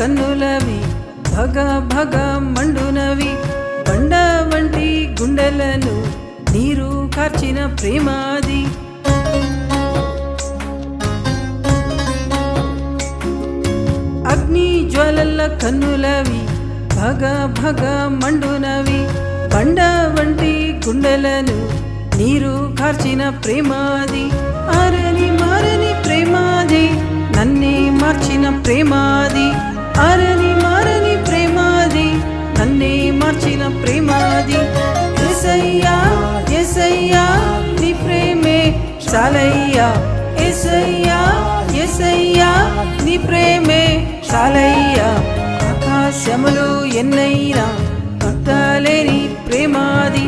కన్నులవి భగ భగ మండునవి. బండ వంటి గుండెలను నీరు కార్చిన ప్రేమాది. అగ్ని జ్వాలల కన్నులవి భగ భగ మండునవి. బండ వంటి గుండెలను నీరు కార్చిన ప్రేమాది. ఆరని మారని ప్రేమాది నన్నే మార్చిన ప్రేమాది. అరని మారని ప్రేమాది నన్నే మార్చిన ప్రేమాది. ఎసయ్యా ఎసయ్యా నీ ప్రేమే చాలయ్యా. ఎసయ్యా ఎసయ్యా నీ ప్రేమే చాలయ్యా. ఆకాశములు ఎన్నైనా పట్టలేని ప్రేమాది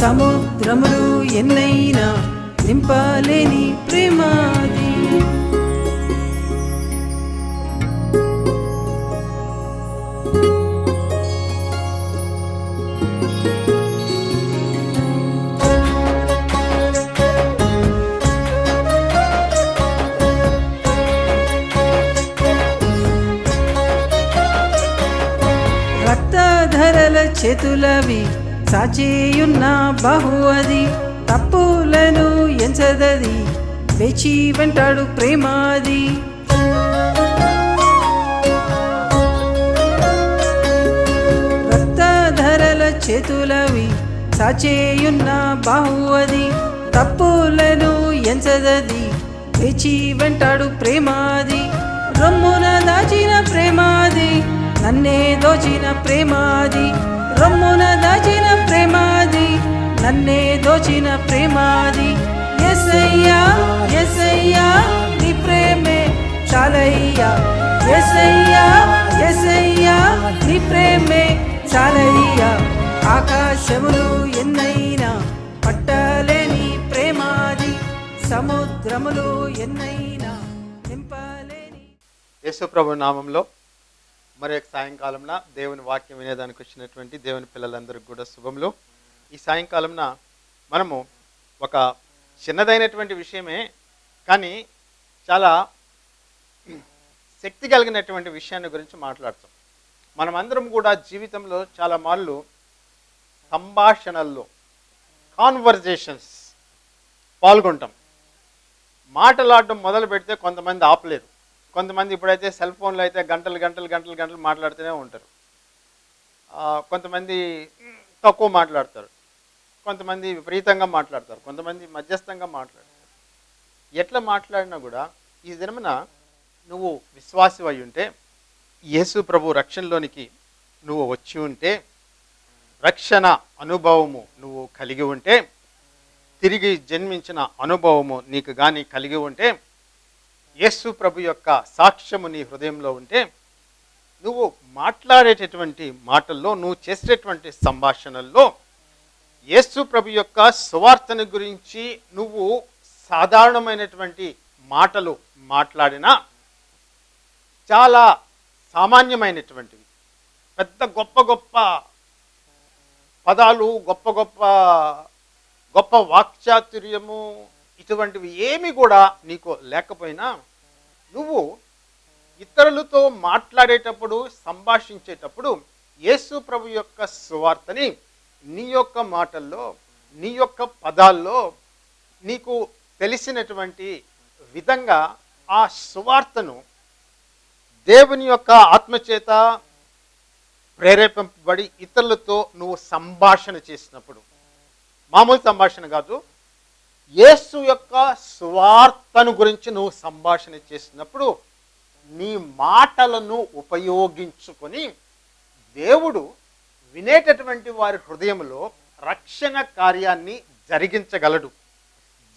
సముద్రములు ఎన్నైనా నింపలేని ప్రేమాది. చేతులవి సాచేయున్న బహు అది తప్పులను ఎంచదది వేచి వెంటాడు ప్రేమాది. రక్తధరల చేతులవి సాచేయున్న బాహు అది తప్పులను ఎంచదది వేచి వెంటాడు ప్రేమాది. రొమ్మున దాచిన ప్రేమాది నన్నే దోచిన ప్రేమాది. రొమ్మున దాచిన ప్రేమాది నన్నే దోచిన ప్రేమాది. ఎసయ్యా ఎసయ్యా నీ ప్రేమే చాలయ్యా. ఎసయ్యా ఎసయ్యా నీ ప్రేమే చాలయ్యా. ఆకాశములు ఎన్నైనా పట్టలేని ప్రేమాది సముద్రములు ఎన్నైనా నింపలేని యేసుప్రభు నామంలో మరి యొక్క సాయంకాలంన దేవుని వాక్యం వినేదానికి వచ్చినటువంటి దేవుని పిల్లలందరికీ కూడా శుభములు. ఈ సాయంకాలంన మనము ఒక చిన్నదైనటువంటి విషయమే కానీ చాలా శక్తి కలిగినటువంటి విషయాన్ని గురించి మాట్లాడతాం. మనమందరం కూడా జీవితంలో చాలా మార్లు సంభాషణల్లో కాన్వర్జేషన్స్ పాల్గొంటాం. మాటలాడడం మొదలు పెడితే కొంతమంది ఆపలేరు. కొంతమంది ఇప్పుడైతే సెల్ ఫోన్లో అయితే గంటలు గంటలు గంటలు గంటలు మాట్లాడుతూనే ఉంటారు. కొంతమంది తక్కువ మాట్లాడతారు. కొంతమంది విపరీతంగా మాట్లాడతారు. కొంతమంది మధ్యస్థంగా మాట్లాడతారు. ఎట్లా మాట్లాడినా కూడా ఈ దినమున నువ్వు విశ్వాసి అయి ఉంటే యేసు ప్రభు రక్షణలోనికి నువ్వు వచ్చి ఉంటే రక్షణ అనుభవము నువ్వు కలిగి ఉంటే తిరిగి జన్మించిన అనుభవము నీకు కానీ కలిగి ఉంటే యేసు ప్రభు యొక్క సాక్ష్యము నీ హృదయంలో ఉంటే నువ్వు మాట్లాడేటటువంటి మాటల్లో నువ్వు చేసేటటువంటి సంభాషణల్లో యేసు ప్రభు యొక్క సువార్తను గురించి నువ్వు సాధారణమైనటువంటి మాటలు మాట్లాడినా చాలా సామాన్యమైనటువంటివి. పెద్ద గొప్ప గొప్ప పదాలు గొప్ప గొప్ప గొప్ప వాక్చాతుర్యము ఇటువంటివి ఏమి కూడా నీకు లేకపోయినా నువ్వు ఇతరులతో మాట్లాడేటప్పుడు సంభాషించేటప్పుడు యేసు ప్రభు యొక్క సువార్తని నీ యొక్క మాటల్లో నీ యొక్క పదాల్లో నీకు తెలిసినటువంటి విధంగా ఆ సువార్తను దేవుని యొక్క ఆత్మచేత ప్రేరేపింపబడి ఇతరులతో నువ్వు సంభాషణ చేసినప్పుడు. మామూలు సంభాషణ కాదు యేసు యొక్క స్వార్థను గురించి నువ్వు సంభాషణ చేసినప్పుడు నీ మాటలను ఉపయోగించుకొని దేవుడు వినేటటువంటి వారి హృదయంలో రక్షణ కార్యాన్ని జరిగించగలడు.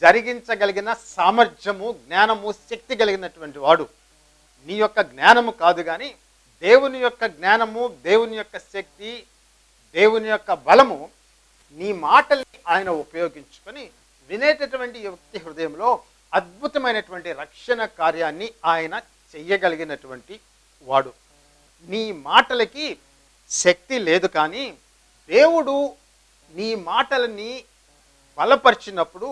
జరిగించగలిగిన సామర్థ్యము జ్ఞానము శక్తి కలిగినటువంటి వాడు. నీ యొక్క జ్ఞానము కాదు కానీ దేవుని యొక్క జ్ఞానము దేవుని యొక్క శక్తి దేవుని యొక్క బలము నీ మాటల్ని ఆయన ఉపయోగించుకొని వినేటటువంటి వ్యక్తి హృదయంలో అద్భుతమైనటువంటి రక్షణ కార్యాన్ని ఆయన చెయ్యగలిగినటువంటి వాడు. నీ మాటలకి శక్తి లేదు కానీ దేవుడు నీ మాటలని బలపరిచినప్పుడు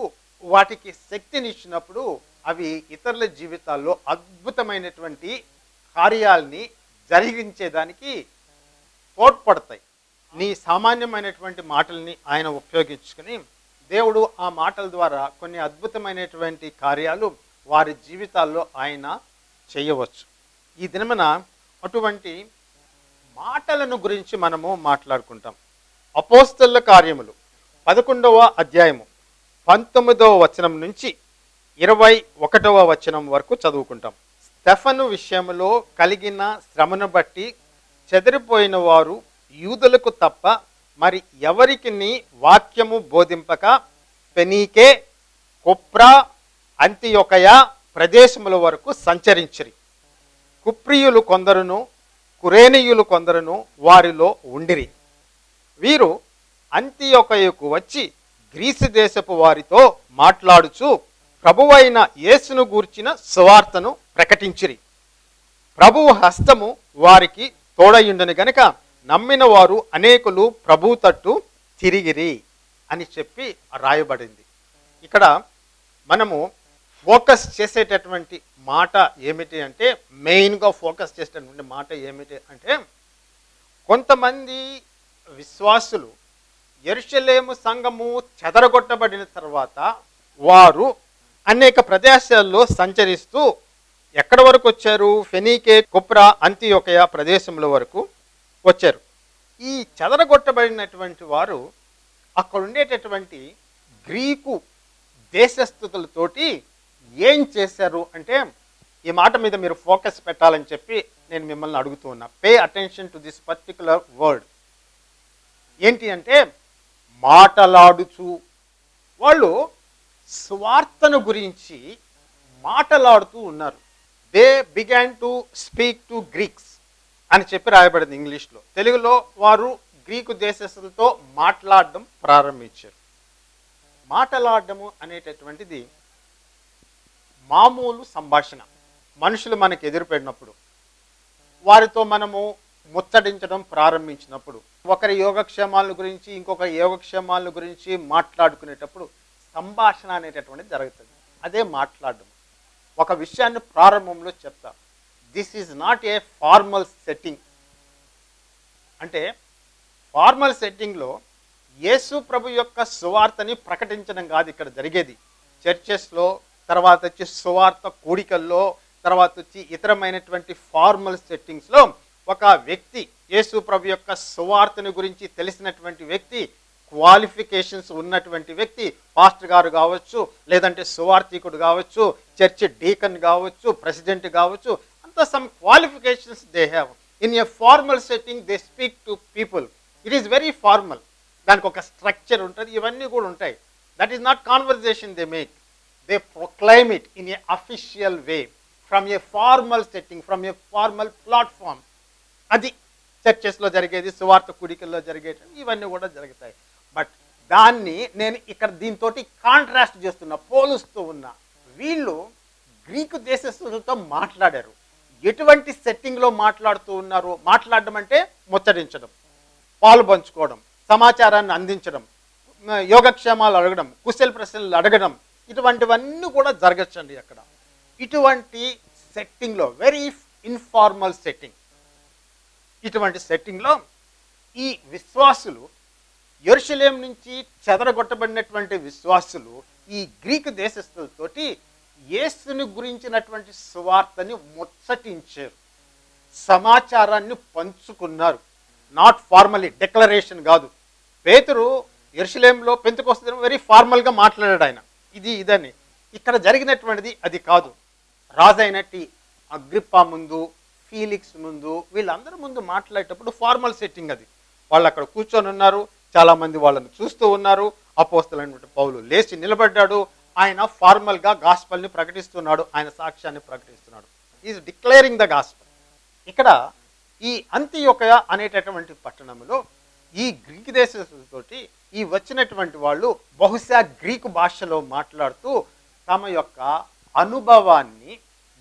వాటికి శక్తినిచ్చినప్పుడు అవి ఇతరుల జీవితాల్లో అద్భుతమైనటువంటి కార్యాలని జరిగించేదానికి తోడ్పడతాయి. నీ సామాన్యమైనటువంటి మాటల్ని ఆయన ఉపయోగించుకొని దేవుడు ఆ మాటల ద్వారా కొన్ని అద్భుతమైనటువంటి కార్యాలు వారి జీవితాల్లో ఆయన చేయవచ్చు. ఈ దినమున అటువంటి మాటలను గురించి మనము మాట్లాడుకుంటాం. అపోస్తల కార్యములు పదకొండవ అధ్యాయము పంతొమ్మిదవ వచనం నుంచి ఇరవై ఒకటవ వచనం వరకు చదువుకుంటాం. స్టెఫను విషయంలో కలిగిన శ్రమను బట్టి చెదిరిపోయిన వారు యూదులకు తప్ప మరి ఎవరికి వాక్యము బోధింపక పెనీకే కుప్రా అంత్యొకయ ప్రదేశముల వరకు సంచరించిరి. కుప్రియులు కొందరును కురేనీయులు కొందరును వారిలో ఉండిరి. వీరు అంత్యొకయకు వచ్చి గ్రీసు దేశపు వారితో మాట్లాడుచు ప్రభువైన యేసును గూర్చిన సువార్తను ప్రకటించిరి. ప్రభువు హస్తము వారికి తోడయుండని గనక నమ్మిన వారు అనేకులు ప్రభు తట్టు తిరిగిరి అని చెప్పి రాయబడింది. ఇక్కడ మనము ఫోకస్ చేసేటటువంటి మాట ఏమిటి అంటే మెయిన్గా ఫోకస్ చేసేటటువంటి మాట ఏమిటి అంటే కొంతమంది విశ్వాసులు ఎరుషలేము సంఘము చెదరగొట్టబడిన తర్వాత వారు అనేక ప్రదేశాల్లో సంచరిస్తూ ఎక్కడ వరకు వచ్చారు? ఫెనీకే కుప్రా అంత్యోకయ ప్రదేశంలో వరకు వచ్చారు. ఈ చెదరగొట్టబడినటువంటి వారు అక్కడ ఉండేటటువంటి గ్రీకు దేశస్థుతులతోటి ఏం చేశారు అంటే ఈ మాట మీద మీరు ఫోకస్ పెట్టాలని చెప్పి నేను మిమ్మల్ని అడుగుతూ ఉన్నా. Pay attention to this particular word ఏంటి అంటే మాటలాడుచు. వాళ్ళు స్వార్థను గురించి మాటలాడుతూ ఉన్నారు. They began to speak to Greeks అని చెప్పి రాయబడింది ఇంగ్లీష్లో. తెలుగులో వారు గ్రీకు దేశస్తులతో మాట్లాడడం ప్రారంభించారు. మాటలాడడము అనేటటువంటిది మామూలు సంభాషణ. మనుషులు మనకు ఎదురుపెడినప్పుడు వారితో మనము ముచ్చడించడం ప్రారంభించినప్పుడు ఒకరి యోగక్షేమాల గురించి ఇంకొక యోగక్షేమాల గురించి మాట్లాడుకునేటప్పుడు సంభాషణ అనేటటువంటిది జరుగుతుంది. అదే మాట్లాడడం. ఒక విషయాన్ని ప్రారంభంలో చెప్తారు. This is not a formal setting. అంటే ఫార్మల్ సెట్టింగ్లో యేసు ప్రభు యొక్క సువార్తని ప్రకటించడం కాదు ఇక్కడ జరిగేది. చర్చెస్లో తర్వాత వచ్చి సువార్త కూడికల్లో తర్వాత వచ్చి ఇతరమైనటువంటి ఫార్మల్ సెట్టింగ్స్లో ఒక వ్యక్తి యేసు ప్రభు యొక్క సువార్తని గురించి తెలిసినటువంటి వ్యక్తి క్వాలిఫికేషన్స్ ఉన్నటువంటి వ్యక్తి పాస్టర్ గారు కావచ్చు లేదంటే సువార్థికుడు కావచ్చు చర్చ్ డీకన్ కావచ్చు ప్రెసిడెంట్ కావచ్చు అంత some qualifications they have in a formal setting they speak to people it is very formal దానికి ఒక స్ట్రక్చర్ ఉంటుంది. ఇవన్నీ కూడా ఉంటాయి. That is not conversation they make they proclaim it in a official way from a formal setting from a formal platform అది చర్చెస్లో జరిగేది సువార్త కుడికల్లో జరిగేది ఇవన్నీ కూడా జరుగుతాయి. బట్ దాన్ని నేను ఇక్కడ దీంతో కాంట్రాస్ట్ చేస్తున్నా పోలుస్తూ ఉన్నా. వీళ్ళు గ్రీకు దేశస్తులతో మాట్లాడారు. ఎటువంటి సెట్టింగ్లో మాట్లాడుతూ ఉన్నారు మాట్లాడడం అంటే ముచ్చరించడం పాలు పంచుకోవడం సమాచారాన్ని అందించడం యోగక్షేమాలు అడగడం కుశల ప్రశ్నలు అడగడం ఇటువంటివన్నీ కూడా జరగచ్చండి అక్కడ. ఇటువంటి సెట్టింగ్లో వెరీ ఇన్ఫార్మల్ సెట్టింగ్ ఇటువంటి సెట్టింగ్లో ఈ విశ్వాసులు ఎరుశలేం నుంచి చెదరగొట్టబడినటువంటి విశ్వాసులు ఈ గ్రీకు దేశస్తులతోటి యేసుని గురించినటువంటి సువార్తని ముచ్చటించారు. సమాచారాన్ని పంచుకున్నారు. నాట్ ఫార్మలీ డిక్లరేషన్ కాదు. పేతురు ఎరుసలేంలో పెంతుకొస్తే వెరీ ఫార్మల్గా మాట్లాడాడు ఆయన. ఇది ఇదని. ఇక్కడ జరిగినటువంటిది అది కాదు. రాజైనట్టి అగ్రిప్ప ముందు ఫీలిక్స్ ముందు వీళ్ళందరి ముందు మాట్లాడేటప్పుడు ఫార్మల్ సెట్టింగ్ అది. వాళ్ళు అక్కడ కూర్చొని ఉన్నారు. చాలామంది వాళ్ళని చూస్తూ ఉన్నారు. అపోస్తలైనటువంటి పౌలు లేచి నిలబడ్డాడు. ఆయన ఫార్మల్గా గాస్పల్ని ప్రకటిస్తున్నాడు ఆయన సాక్ష్యాన్ని ప్రకటిస్తున్నాడు. ఈజ్ డిక్లేరింగ్ ద గాస్పల్ ఇక్కడ ఈ అంత్యొకయ అనేటటువంటి పట్టణంలో ఈ గ్రీక్ దేశతోటి ఈ వచ్చినటువంటి వాళ్ళు బహుశా గ్రీకు భాషలో మాట్లాడుతూ తమ యొక్క అనుభవాన్ని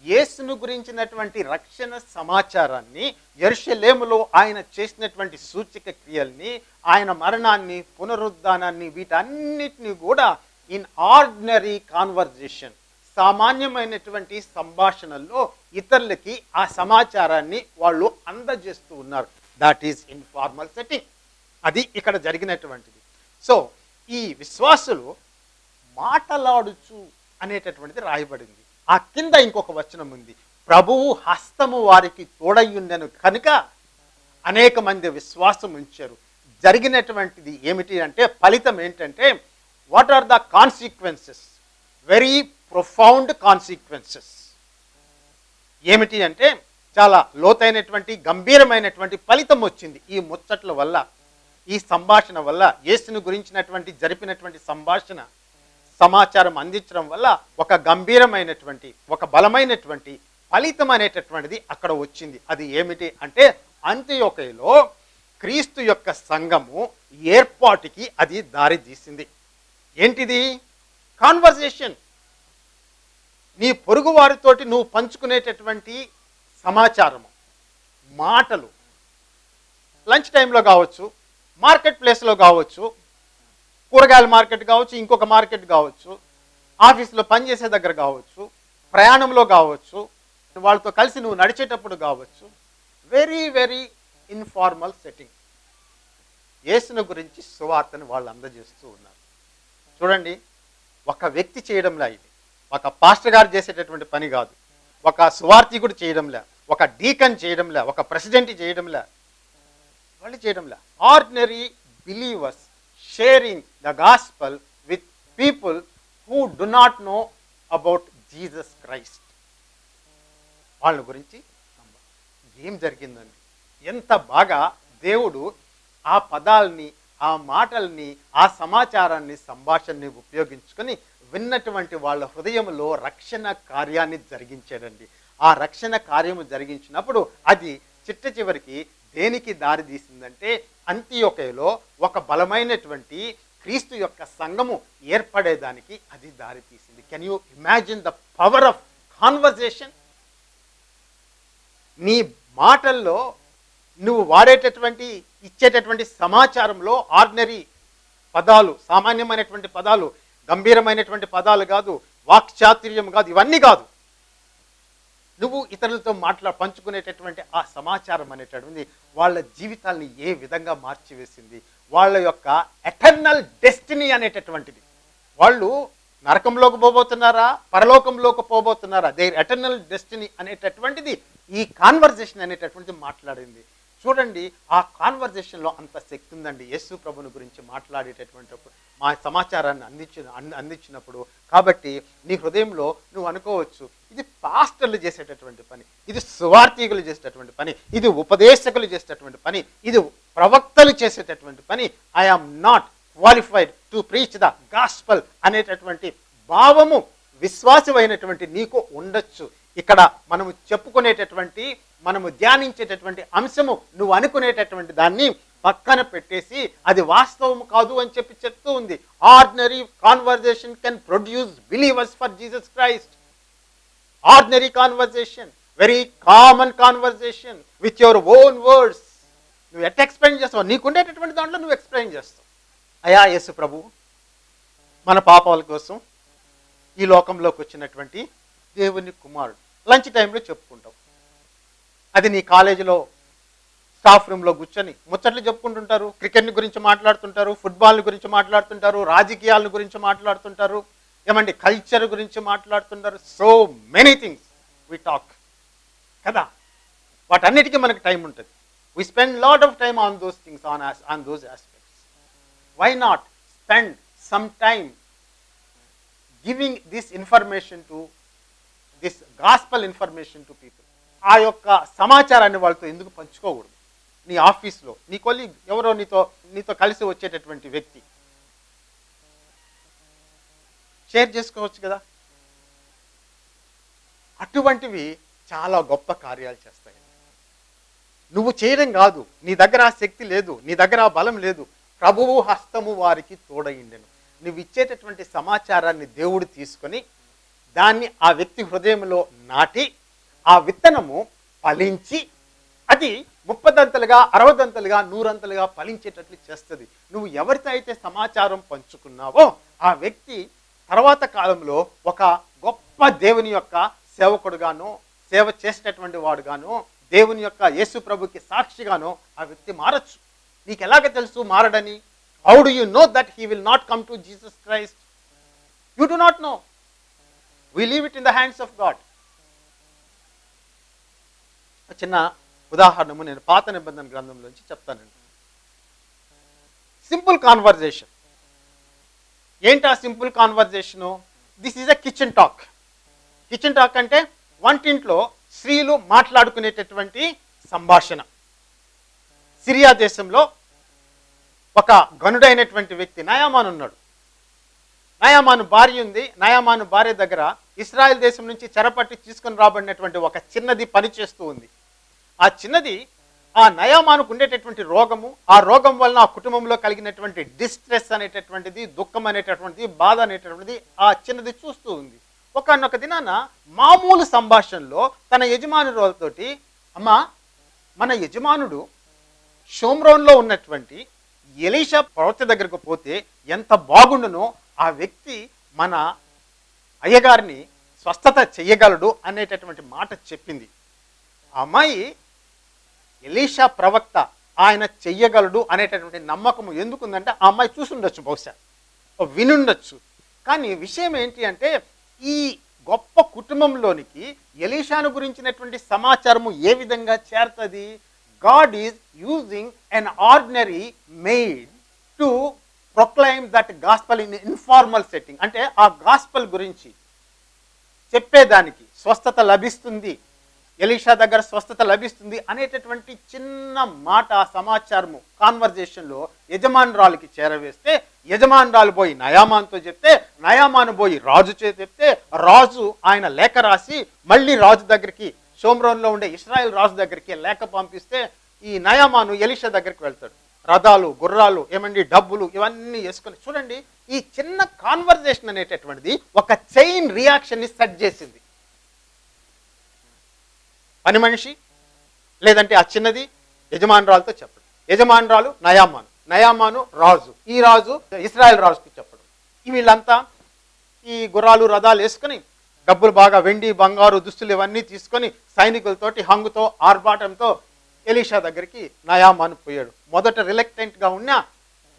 యేసును గురించినటువంటి రక్షణ సమాచారాన్ని ఎరుషలేములో ఆయన చేసినటువంటి సూచిక క్రియల్ని ఆయన మరణాన్ని పునరుద్ధానాన్ని వీటన్నిటిని కూడా ఇన్ ఆర్డినరీ కాన్వర్జేషన్ సామాన్యమైనటువంటి సంభాషణల్లో ఇతరులకి ఆ సమాచారాన్ని వాళ్ళు అందజేస్తూ ఉన్నారు. దాట్ ఈజ్ ఇన్ఫార్మల్ సెట్టింగ్ అది ఇక్కడ జరిగినటువంటిది. సో ఈ విశ్వాసులు మాటలాడుచు అనేటటువంటిది రాయబడింది. ఆ కింద ఇంకొక వచనం ఉంది. ప్రభువు హస్తము వారికి తోడయ్యుండెను కనుక అనేక మంది విశ్వాసం ఉంచారు జరిగినటువంటిది ఏమిటి అంటే ఫలితం ఏంటంటే what are the consequences very profound consequences ఏమిటి అంటే చాలా లోతైనటువంటి గంభీరమైనటువంటి ఫలితం వచ్చింది ఈ ముచ్చట్ల వల్ల ఈ సంభాషణ వల్ల యేసును గురించినటువంటి జరిపినటువంటి సంభాషణ సమాచారం అందించడం వల్ల ఒక గంభీరమైనటువంటి ఒక బలమైనటువంటి ఫలితం అనేటటువంటిది అక్కడ వచ్చింది. అది ఏమిటి అంటే అంత్యొకలో క్రీస్తు యొక్క సంఘము ఏర్పాటుకి అది దారి తీసింది. ఏంటిది? కాన్వర్జేషన్ నీ పొరుగు వారితోటి నువ్వు పంచుకునేటటువంటి సమాచారము మాటలు లంచ్ టైంలో కావచ్చు మార్కెట్ ప్లేస్లో కావచ్చు కూరగాయల మార్కెట్ కావచ్చు ఇంకొక మార్కెట్ కావచ్చు ఆఫీస్లో పనిచేసే దగ్గర కావచ్చు ప్రయాణంలో కావచ్చు వాళ్ళతో కలిసి నువ్వు నడిచేటప్పుడు కావచ్చు వెరీ వెరీ ఇన్ఫార్మల్ సెట్టింగ్ యేసును గురించి సువార్తను వాళ్ళు అందజేస్తూ ఉన్నారు. చూడండి ఒక వ్యక్తి చేయడంలా ఇది. ఒక పాస్టర్ గారు చేసేటటువంటి పని కాదు. ఒక సువార్థికుడు చేయడంలా ఒక డీకన్ చేయడంలా ఒక ప్రెసిడెంట్ చేయడంలా వాళ్ళు చేయడంలా. Ordinary believers sharing the gospel with people who do not know about Jesus Christ వాళ్ళ గురించి ఏం జరిగిందండి? ఎంత బాగా దేవుడు ఆ పదాల్ని ఆ మాటల్ని ఆ సమాచారాన్ని సంభాషణని ఉపయోగించుకొని విన్నటువంటి వాళ్ళ హృదయంలో రక్షణ కార్యాన్ని జరిగించాడండి ఆ రక్షణ కార్యము జరిగించినప్పుడు అది చిట్ట చివరికి దేనికి దారి తీసిందంటే అంత్యొకలో ఒక బలమైనటువంటి క్రీస్తు యొక్క సంఘము ఏర్పడేదానికి అది దారి తీసింది. Can you imagine the power of conversation నీ మాటల్లో నువ్వు వాడేటటువంటి ఇచ్చేటటువంటి సమాచారంలో ఆర్డినరీ పదాలు సామాన్యమైనటువంటి పదాలు గంభీరమైనటువంటి పదాలు కాదు వాక్చాతుర్యం కాదు ఇవన్నీ కాదు. నువ్వు ఇతరులతో మాట్లా పంచుకునేటటువంటి ఆ సమాచారం అనేటటువంటి వాళ్ళ జీవితాల్ని ఏ విధంగా మార్చివేసింది వాళ్ళ యొక్క ఎటర్నల్ డెస్టినీ అనేటటువంటిది. వాళ్ళు నరకంలోకి పోబోతున్నారా పరలోకంలోకి పోబోతున్నారా? దేర్ ఎటర్నల్ డెస్టినీ అనేటటువంటిది ఈ కాన్వర్జేషన్ అనేటటువంటిది మాట్లాడింది. చూడండి ఆ కాన్వర్జేషన్లో అంత శక్తి ఉందండి యేసు ప్రభుని గురించి మాట్లాడేటటువంటి మా సమాచారాన్ని అందించిన అందించినప్పుడు కాబట్టి నీ హృదయంలో నువ్వు అనుకోవచ్చు ఇది పాస్టర్లు చేసేటటువంటి పని ఇది సువార్థికులు చేసేటటువంటి పని ఇది ఉపదేశకులు చేసేటటువంటి పని ఇది ప్రవక్తలు చేసేటటువంటి పని I am not qualified to preach the gospel అనేటటువంటి భావము విశ్వాసమైనటువంటి నీకు ఉండొచ్చు. ఇక్కడ మనము చెప్పుకునేటటువంటి మనము ధ్యానించేటటువంటి అంశము నువ్వు అనుకునేటటువంటి దాన్ని పక్కన పెట్టేసి అది వాస్తవం కాదు అని చెప్పి చెప్తూ ఉంది. Ordinary conversation can produce believers for Jesus Christ ordinary conversation very common conversation with your own words నువ్వు ఎట్ ఎక్స్ప్లెయిన్ చేస్తావు? నీకుండేటటువంటి దాంట్లో నువ్వు ఎక్స్ప్లెయిన్ చేస్తావు. అయా యేసు ప్రభు మన పాపాల కోసం ఈ లోకంలోకి వచ్చినటువంటి దేవుని కుమారుడు లంచ్ టైంలో చెప్పుకుంటావు అది నీ కాలేజీలో స్టాఫ్ రూమ్లో కూర్చొని ముచ్చట్లు చెప్పుకుంటుంటారు క్రికెట్ గురించి మాట్లాడుతుంటారు ఫుట్బాల్ గురించి మాట్లాడుతుంటారు రాజకీయాల గురించి మాట్లాడుతుంటారు ఏమండి కల్చర్ గురించి మాట్లాడుతుంటారు so many things we talk కదా? వాటన్నిటికీ మనకి టైం ఉంటుంది. We spend lot of time on those things on on those aspects why not spend some time giving this information to this gospel information to people ఆ యొక్క సమాచారాన్ని వాళ్ళతో ఎందుకు పంచుకోకూడదు? నీ ఆఫీస్లో నీ కొలి ఎవరో నీతో నీతో కలిసి వచ్చేటటువంటి వ్యక్తి. షేర్ చేసుకోవచ్చు కదా? అటువంటివి చాలా గొప్ప కార్యాలు చేస్తాయి. నువ్వు చేయడం కాదు నీ దగ్గర ఆ శక్తి లేదు నీ దగ్గర ఆ బలం లేదు. ప్రభువు హస్తము వారికి తోడయిండెను. నువ్వు ఇచ్చేటటువంటి సమాచారాన్ని దేవుడు తీసుకొని దాన్ని ఆ వ్యక్తి హృదయంలో నాటి ఆ విత్తనము ఫలించి అది ముప్పదంతలుగా అరవదంతలుగా నూరంతలుగా ఫలించేటట్లు చేస్తుంది. నువ్వు ఎవరితో అయితే సమాచారం పంచుకున్నావో ఆ వ్యక్తి తర్వాత కాలంలో ఒక గొప్ప దేవుని యొక్క సేవకుడుగాను సేవ చేసేటటువంటి వాడుగాను దేవుని యొక్క యేసు ప్రభుకి సాక్షిగాను ఆ వ్యక్తి మారచ్చు. నీకు ఎలాగ తెలుసు మారడని? How do you know that he will not come to Jesus Christ you do not know we leave it in the hands of God చిన్న ఉదాహరణము నేను పాత నిబంధన గ్రంథంలోంచి చెప్తానండి సింపుల్ కాన్వర్జేషన్. ఏంటి ఆ simple conversation? This is a kitchen talk kitchen talk అంటే వంటింట్లో స్త్రీలు మాట్లాడుకునేటటువంటి సంభాషణ. సిరియా దేశంలో ఒక గనుడైనటువంటి వ్యక్తి నయామాన్ ఉన్నాడు. నయామాను భార్య ఉంది. నయామాను భార్య దగ్గర ఇస్రాయెల్ దేశం నుంచి చెరపట్టి తీసుకుని రాబడినటువంటి ఒక చిన్నది పని చేస్తూ ఉంది. ఆ చిన్నది ఆ నయామానుకు ఉండేటటువంటి రోగము ఆ రోగం వలన ఆ కుటుంబంలో కలిగినటువంటి డిస్ట్రెస్ అనేటటువంటిది దుఃఖం అనేటటువంటిది బాధ అనేటటువంటిది ఆ చిన్నది చూస్తూ ఉంది. ఒకనొక దినాన మామూలు సంభాషణలో తన యజమానులతోటి అమ్మా మన యజమానుడు షోమ్రోన్లో ఉన్నటువంటి ఎలీషా ప్రవక్త దగ్గరకు పోతే ఎంత బాగుండునో ఆ వ్యక్తి మన అయ్యగారిని స్వస్థత చెయ్యగలడు అనేటటువంటి మాట చెప్పింది. అమ్మాయి ఎలీషా ప్రవక్త ఆయన చెయ్యగలడు అనేటటువంటి నమ్మకం ఎందుకుందంటే ఆ అమ్మాయి చూసుండొచ్చు బహుశా. వినుండొచ్చు. కానీ విషయం ఏంటి అంటే ఈ గొప్ప కుటుంబంలోనికి ఎలీషాను గురించినటువంటి సమాచారము ఏ విధంగా చేరుతుంది? God is using an ordinary maid to proclaim that gospel in informal setting అంటే ఆ గాస్పల్ గురించి చెప్పేదానికి స్వస్థత లభిస్తుంది. ఎలీషా దగ్గర స్వస్థత లభిస్తుంది అనేటటువంటి చిన్న మాట సమాచారము కాన్వర్జేషన్లో యజమానురాలకి చేరవేస్తే యజమానురాలు పోయి నయామాన్తో చెప్తే నయామాను పోయి రాజు చే చెప్తే రాజు ఆయన లేఖ రాసి మళ్ళీ రాజు దగ్గరికి షోమ్రోన్లో ఉండే ఇస్రాయల్ రాజు దగ్గరికి లేఖ పంపిస్తే ఈ నయామాను ఎలీషా దగ్గరికి వెళ్తాడు. రథాలు గుర్రాలు ఏమండి డబ్బులు ఇవన్నీ వేసుకొని చూడండి ఈ చిన్న కాన్వర్జేషన్ అనేటటువంటిది ఒక చైన్ రియాక్షన్ని సెట్ చేసింది. పని మనిషి లేదంటే ఆ చిన్నది యజమానురాలతో చెప్పడం. యజమానురాలు నయామాను. నయామాను రాజు. ఈ రాజు ఇస్రాయల్ రాజుకి చెప్పడం. వీళ్ళంతా ఈ గుర్రాలు రథాలు వేసుకొని డబ్బులు బాగా వెండి బంగారు దుస్తులు ఇవన్నీ తీసుకొని సైనికులతోటి హంగుతో ఆర్భాటంతో ఎలీషా దగ్గరికి నయామాను పోయాడు. మొదట రిలక్టెంట్గా ఉన్న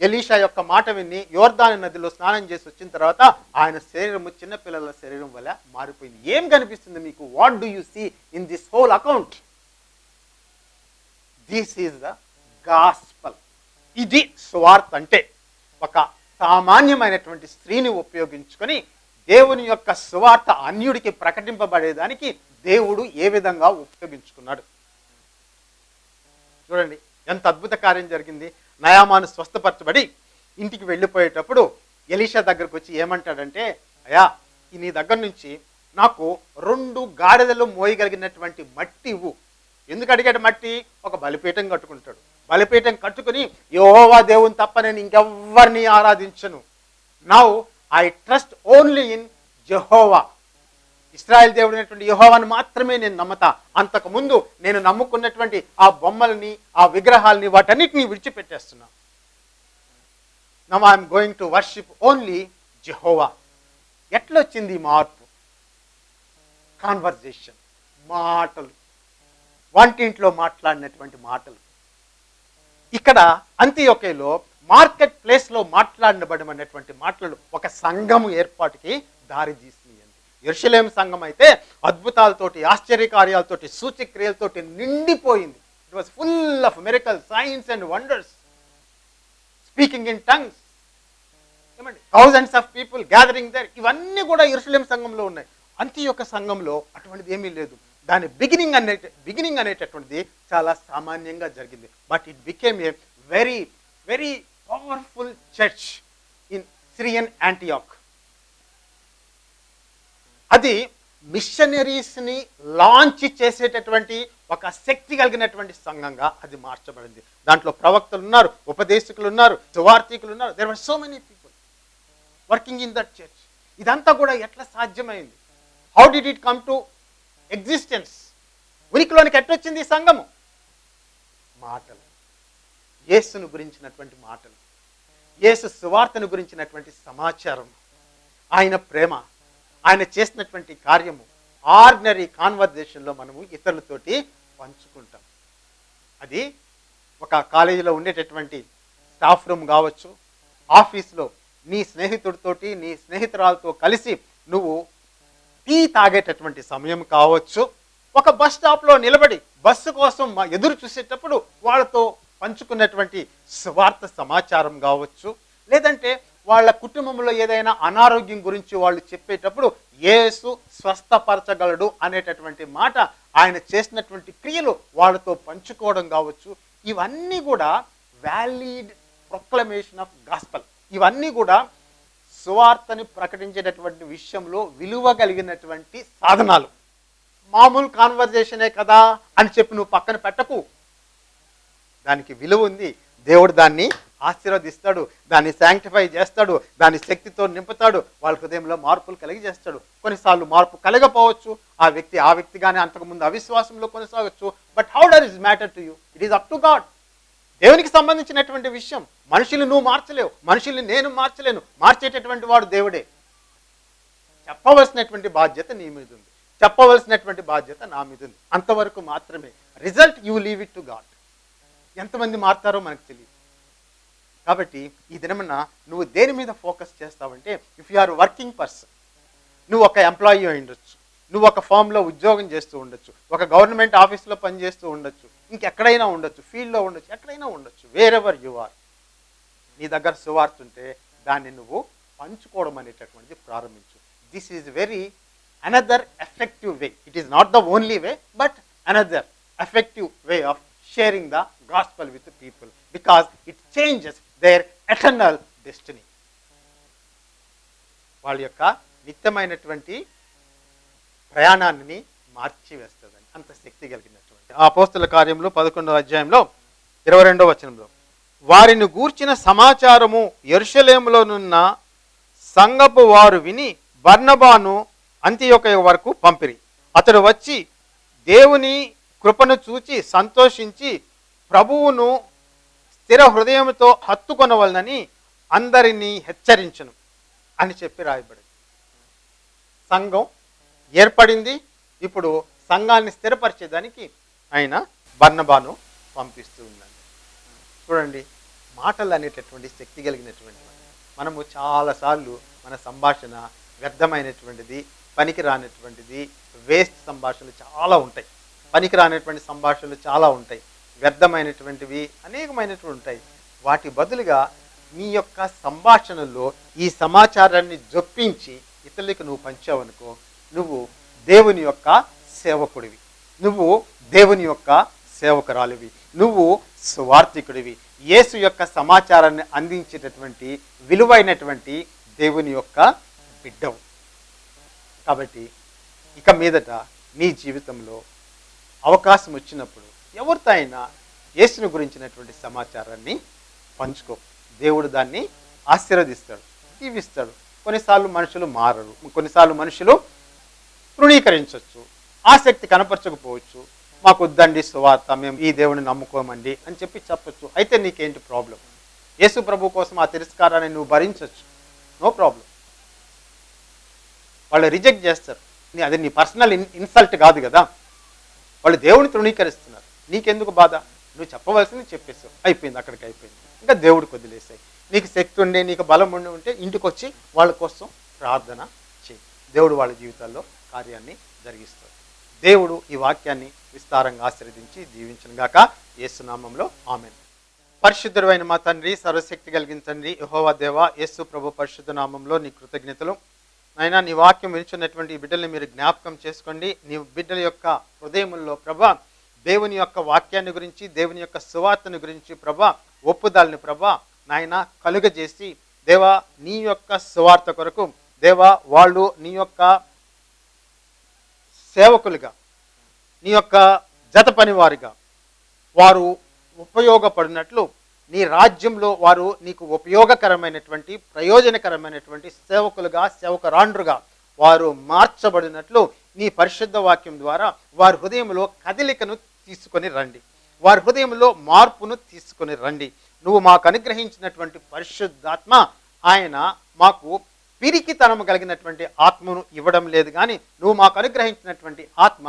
ఎలీషా యొక్క మాట విని యోర్దాని నదిలో స్నానం చేసి వచ్చిన తర్వాత ఆయన శరీరము చిన్నపిల్లల శరీరం వల్ల మారిపోయింది. ఏం కనిపిస్తుంది మీకు? What do you see in this whole account this is the gospel ఇది స్వార్థ అంటే ఒక సామాన్యమైనటువంటి స్త్రీని ఉపయోగించుకొని దేవుని యొక్క సువార్త అన్యుడికి ప్రకటింపబడేదానికి దేవుడు ఏ విధంగా ఉపయోగించుకున్నాడు? చూడండి ఎంత అద్భుత కార్యం జరిగింది. నయామాను స్వస్థపరచబడి ఇంటికి వెళ్ళిపోయేటప్పుడు ఎలీషా దగ్గరకు వచ్చి ఏమంటాడంటే అయ్యా నీ దగ్గర నుంచి నాకు రెండు గాడిదలు మోయగలిగినటువంటి మట్టి ఇవ్వు. ఎందుకు అడిగాడు మట్టి? ఒక బలిపీఠం కట్టుకుంటాడు. బలిపీఠం కట్టుకుని యోవా దేవుని తప్ప నేను ఇంకెవ్వరిని ఆరాధించను. Now I trust only in Jehovah Israel దేవుడైనటువంటి యహోవాను మాత్రమే నేను నమ్మతా. అంతకు ముందు నేను నమ్ముకున్నటువంటి ఆ బొమ్మల్ని ఆ విగ్రహాలని వాటన్నిటిని విడిచిపెట్టేస్తున్నా. Now I'm going to worship only Jehovah ఎట్లొచ్చింది మార్పు? కాన్వర్జేషన్ మాటలు. వంటింట్లో మాట్లాడినటువంటి మాటలు. ఇక్కడ అంత్యొకేలో మార్కెట్ ప్లేస్లో మాట్లాడబడమన్నటువంటి మాటలు ఒక సంఘము ఏర్పాటుకి దారి తీసింది. ఎరుషలేం సంఘం అయితే అద్భుతాలతోటి ఆశ్చర్యకార్యాలతోటి సూచక్రియలతోటి నిండిపోయింది. It was full of miracle signs and wonders speaking in tongues ఏమండి? Thousands of people gathering there ఇవన్నీ కూడా ఎరుషలేం సంఘంలో ఉన్నాయి. అంత్య యొక్క సంఘంలో అటువంటిది ఏమీ లేదు. దాని బిగినింగ్ అనే బిగినింగ్ అనేటటువంటిది చాలా సామాన్యంగా జరిగింది. But it became a very very powerful church in Syrian Antioch అది మిషనరీస్ని లాంచ్ చేసేటటువంటి ఒక శక్తి కలిగినటువంటి సంఘంగా అది మార్చబడింది. దాంట్లో ప్రవక్తలు ఉన్నారు ఉపదేశకులు ఉన్నారు సువార్థికులు ఉన్నారు. There were so many people working in that church ఇదంతా కూడా ఎట్లా సాధ్యమైంది? How did it come to existence ఉనికిలోనికి ఎట్టొచ్చింది ఈ సంఘము? మాటలు. యేసును గురించినటువంటి మాటలు. యేసు సువార్తను గురించినటువంటి సమాచారం. ఆయన ప్రేమ. ఆయన చేసినటువంటి కార్యము ఆర్డినరీ కాన్వర్జేషన్లో మనము ఇతరులతోటి పంచుకుంటాం. అది ఒక కాలేజీలో ఉండేటటువంటి స్టాఫ్ రూమ్ కావచ్చు ఆఫీస్లో నీ స్నేహితుడితోటి నీ స్నేహితురాలతో కలిసి నువ్వు టీ తాగేటటువంటి సమయం కావచ్చు ఒక బస్ స్టాప్లో నిలబడి బస్సు కోసం మా ఎదురు చూసేటప్పుడు వాళ్ళతో పంచుకున్నటువంటి స్వార్థ సమాచారం కావచ్చు లేదంటే వాళ్ళ కుటుంబంలో ఏదైనా అనారోగ్యం గురించి వాళ్ళు చెప్పేటప్పుడు యేసు స్వస్థపరచగలడు అనేటటువంటి మాట ఆయన చేసినటువంటి క్రియలు వాళ్ళతో పంచుకోవడం కావచ్చు. ఇవన్నీ కూడా వ్యాలిడ్ ప్రొక్లమేషన్ ఆఫ్ గాస్పల్. ఇవన్నీ కూడా సువార్తని ప్రకటించేటటువంటి విషయంలో విలువ కలిగినటువంటి సాధనాలు. మామూలు కాన్వర్జేషనే కదా అని చెప్పి నువ్వు పక్కన పెట్టకు. దానికి విలువ ఉంది. దేవుడు దాన్ని ఆశీర్వదిస్తాడు దాన్ని శాంక్టిఫై చేస్తాడు దాని శక్తితో నింపుతాడు వాళ్ళ హృదయంలో మార్పులు కలిగజేస్తాడు. కొన్నిసార్లు మార్పు కలగపోవచ్చు ఆ వ్యక్తి ఆ వ్యక్తిగానే అంతకుముందు అవిశ్వాసంలో కొనసాగచ్చు. But how does matter to you it is up to God దేవునికి సంబంధించినటువంటి విషయం మనుషులు నువ్వు మార్చలేవు మనుషుల్ని నేను మార్చలేను మార్చేటటువంటి వాడు దేవుడే. చెప్పవలసినటువంటి బాధ్యత నీ మీద ఉంది. చెప్పవలసినటువంటి బాధ్యత నా మీద ఉంది. అంతవరకు మాత్రమే. Result you leave it to God ఎంతమంది మారుతారో మనకు తెలియదు. కాబట్టి ఈ దినమున నువ్వు దేని మీద ఫోకస్ చేస్తావంటే if you are working person నువ్వు ఒక ఎంప్లాయీ అయి ఉండొచ్చు. నువ్వు ఒక ఫామ్లో ఉద్యోగం చేస్తూ ఉండొచ్చు. ఒక గవర్నమెంట్ ఆఫీస్లో పనిచేస్తూ ఉండొచ్చు. ఇంకెక్కడైనా ఉండొచ్చు. ఫీల్డ్లో ఉండొచ్చు. ఎక్కడైనా ఉండొచ్చు. వేరెవర్ యు ఆర్ నీ దగ్గర సువార్త ఉంటే దాన్ని నువ్వు పంచుకోవడం అనేటటువంటిది ప్రారంభించు. This is very another effective way it is not the only way but another effective way of sharing the gospel with people because it changes their eternal destiny వాళ్ళ యొక్క నిత్యమైనటువంటి ప్రయాణాన్ని మార్చివేస్తుందని అంత శక్తి కలిగినటువంటి. ఆ పోస్తుల కార్యంలో పదకొండవ అధ్యాయంలో ఇరవై రెండవ వచనంలో వారిని గూర్చిన సమాచారము ఎరుషలేములోనున్న సంగపు వారు విని బర్నబాను అంత్యొక వరకు పంపిరి. అతడు వచ్చి దేవుని కృపను చూచి సంతోషించి ప్రభువును స్థిర హృదయంతో హత్తుకొనవలనని అందరినీ హెచ్చరించను అని చెప్పి రాయబడింది. సంఘం ఏర్పడింది. ఇప్పుడు సంఘాన్ని స్థిరపరిచేదానికి ఆయన బర్ణబాను పంపిస్తూ ఉందండి చూడండి మాటలు అనేటటువంటి శక్తి కలిగినటువంటి మనము చాలాసార్లు మన సంభాషణ వ్యర్థమైనటువంటిది పనికి రానటువంటిది వేస్ట్ సంభాషణలు చాలా ఉంటాయి. పనికి రానటువంటి సంభాషణలు చాలా ఉంటాయి. వ్యర్థమైనటువంటివి అనేకమైనటువంటి ఉంటాయి. వాటి బదులుగా నీ యొక్క సంభాషణలో ఈ సమాచారాన్ని జొప్పించి ఇతరులకు నువ్వు పంచావనుకో నువ్వు దేవుని యొక్క సేవకుడివి. నువ్వు దేవుని యొక్క సేవకురాలివి. నువ్వు స్వార్థికుడివి. యేసు యొక్క సమాచారాన్ని అందించేటటువంటి విలువైనటువంటి దేవుని యొక్క బిడ్డవు. కాబట్టి ఇక మీదట నీ జీవితంలో అవకాశం వచ్చినప్పుడు ఎవరితో అయినా యేసుని గురించినటువంటి సమాచారాన్ని పంచుకో. దేవుడు దాన్ని ఆశీర్వదిస్తాడు దీవిస్తాడు. కొన్నిసార్లు మనుషులు మారరు కొన్నిసార్లు మనుషులు తృణీకరించవచ్చు ఆసక్తి కనపరచకపోవచ్చు. మాకు వద్దండి సువార్త మేము ఈ దేవుని నమ్ముకోమండి అని చెప్పి చెప్పొచ్చు. అయితే నీకేంటి ప్రాబ్లం? యేసు ప్రభు కోసం ఆ తిరస్కారాన్ని నువ్వు భరించవచ్చు నో ప్రాబ్లం. వాళ్ళు రిజెక్ట్ చేస్తారు. నీ- అది నీ పర్సనల్ ఇన్సల్ట్ కాదు కదా. వాళ్ళు దేవుని తృణీకరిస్తారు. నీకెందుకు బాధ? నువ్వు చెప్పవలసింది చెప్పేసావు అయిపోయింది అక్కడికి అయిపోయింది. ఇంకా దేవుడికి వదిలేసాయి నీకు శక్తి ఉండి నీకు బలం ఉండి ఉంటే ఇంటికి వచ్చి వాళ్ళ కోసం ప్రార్థన చేయి. దేవుడు వాళ్ళ జీవితాల్లో కార్యాన్ని జరిగిస్తాడు. దేవుడు ఈ వాక్యాన్ని విస్తారంగా ఆశీర్వదించి దీవించను గాక యేసునామంలో ఆమె పరిశుద్ధుడైన మా తండ్రి సర్వశక్తి కలిగిన తండ్రి యహోవా దేవ యేసు ప్రభు పరిశుద్ధ నామంలో నీ కృతజ్ఞతలు. నాయన నీ వాక్యం వినిచున్నటువంటి ఈ బిడ్డల్ని మీరు జ్ఞాపకం చేసుకోండి. నీ బిడ్డల యొక్క హృదయముల్లో ప్రభా దేవుని యొక్క వాక్యాన్ని గురించి దేవుని యొక్క సువార్తను గురించి ప్రభా ఒప్పుదాలని ప్రభా నాయన కలుగజేసి దేవా నీ యొక్క సువార్త కొరకు దేవా వాళ్ళు నీ యొక్క సేవకులుగా నీ యొక్క జత పనివారిగా వారు ఉపయోగపడినట్లు నీ రాజ్యంలో వారు నీకు ఉపయోగకరమైనటువంటి ప్రయోజనకరమైనటువంటి సేవకులుగా సేవకరాండ్రుగా వారు మార్చబడినట్లు నీ పరిశుద్ధ వాక్యం ద్వారా వారి హృదయంలో కదలికను తీసుకొని రండి. వారి హృదయంలో మార్పును తీసుకొని రండి. నువ్వు మాకు అనుగ్రహించినటువంటి పరిశుద్ధాత్మ ఆయన మాకు పిరికితనము కలిగినటువంటి ఆత్మను ఇవ్వడం లేదు. కానీ నువ్వు మాకు అనుగ్రహించినటువంటి ఆత్మ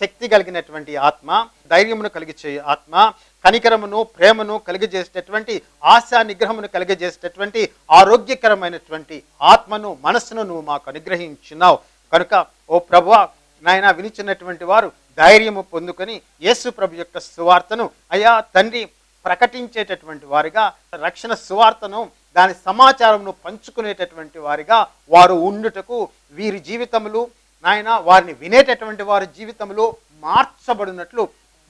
శక్తి కలిగినటువంటి ఆత్మ ధైర్యమును కలిగించే ఆత్మ కనికరమును ప్రేమను కలిగజేసేటటువంటి ఆశా నిగ్రహమును కలిగజేసేటటువంటి ఆరోగ్యకరమైనటువంటి ఆత్మను మనస్సును నువ్వు మాకు అనుగ్రహించినావు. కనుక ఓ ప్రభు నాయన వినిచినటువంటి వారు ధైర్యము పొందుకొని యేసు ప్రభు యొక్క సువార్తను అయా తండ్రి ప్రకటించేటటువంటి వారిగా రక్షణ సువార్తను దాని సమాచారంను పంచుకునేటటువంటి వారిగా వారు ఉండుటకు వీరి జీవితములు నాయన వారిని వినేటటువంటి వారి జీవితంలో మార్చబడినట్లు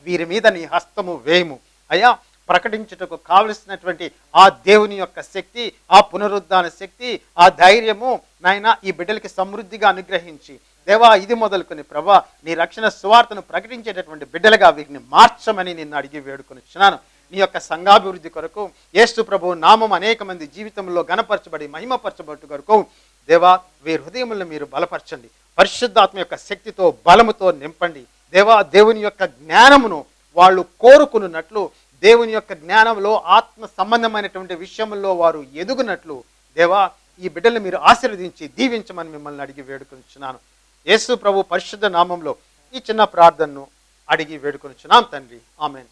వీరి మీద నీ హస్తము వేయము. అయ్యా ప్రకటించుటకు కావలసినటువంటి ఆ దేవుని యొక్క శక్తి ఆ పునరుద్ధాన శక్తి ఆ ధైర్యము నాయన ఈ బిడ్డలకి సమృద్ధిగా అనుగ్రహించి దేవా ఇది మొదలుకొని ప్రభా నీ రక్షణ సువార్తను ప్రకటించేటటువంటి బిడ్డలుగా వీటిని మార్చమని నిన్ను అడిగి వేడుకొనిచ్చున్నాను నీ యొక్క సంఘాభివృద్ధి కొరకు యేసు ప్రభు నామం అనేక మంది జీవితంలో గణపరచబడి మహిమపరచబట్టు కొరకు దేవా వీరి హృదయములను మీరు బలపరచండి. పరిశుద్ధాత్మ యొక్క శక్తితో బలముతో నింపండి. దేవా దేవుని యొక్క జ్ఞానమును వాళ్ళు కోరుకున్నట్లు దేవుని యొక్క జ్ఞానంలో ఆత్మ సంబంధమైనటువంటి విషయంలో వారు ఎదుగునట్లు దేవా ఈ బిడ్డలు మీరు ఆశీర్వదించి దీవించమని మిమ్మల్ని అడిగి వేడుకొనిచున్నాను. యేసు ప్రభు పరిశుద్ధ నామంలో ఈ చిన్న ప్రార్థనను అడిగి వేడుకొనిచున్నాం తండ్రి. ఆమెన్.